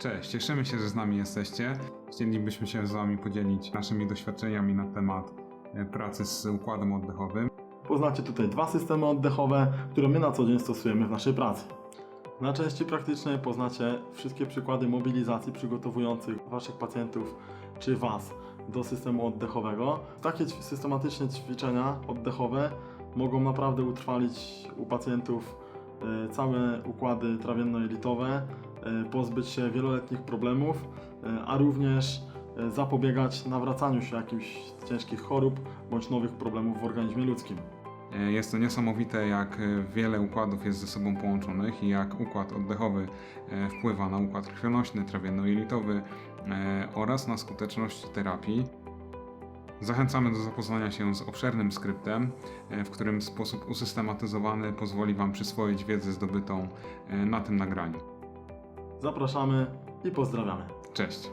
Cześć, cieszymy się, że z nami jesteście. Chcielibyśmy się z Wami podzielić naszymi doświadczeniami na temat e, pracy z układem oddechowym. Poznacie tutaj dwa systemy oddechowe, które my na co dzień stosujemy w naszej pracy. Na części praktycznej poznacie wszystkie przykłady mobilizacji przygotowujących Waszych pacjentów czy Was do systemu oddechowego. Takie systematyczne ćwiczenia oddechowe mogą naprawdę utrwalić u pacjentów e, całe układy trawienno-jelitowe, pozbyć się wieloletnich problemów, e, a również e, zapobiegać nawracaniu się jakichś ciężkich chorób bądź nowych problemów w organizmie ludzkim. E, Jest to niesamowite, jak e, wiele układów jest ze sobą połączonych i jak układ oddechowy e, wpływa na układ krwionośny, trawienno-jelitowy e, oraz na skuteczność terapii. Zachęcamy do zapoznania się z obszernym skryptem, e, w którym sposób usystematyzowany pozwoli Wam przyswoić wiedzę zdobytą e, na tym nagraniu. Zapraszamy i pozdrawiamy. Cześć!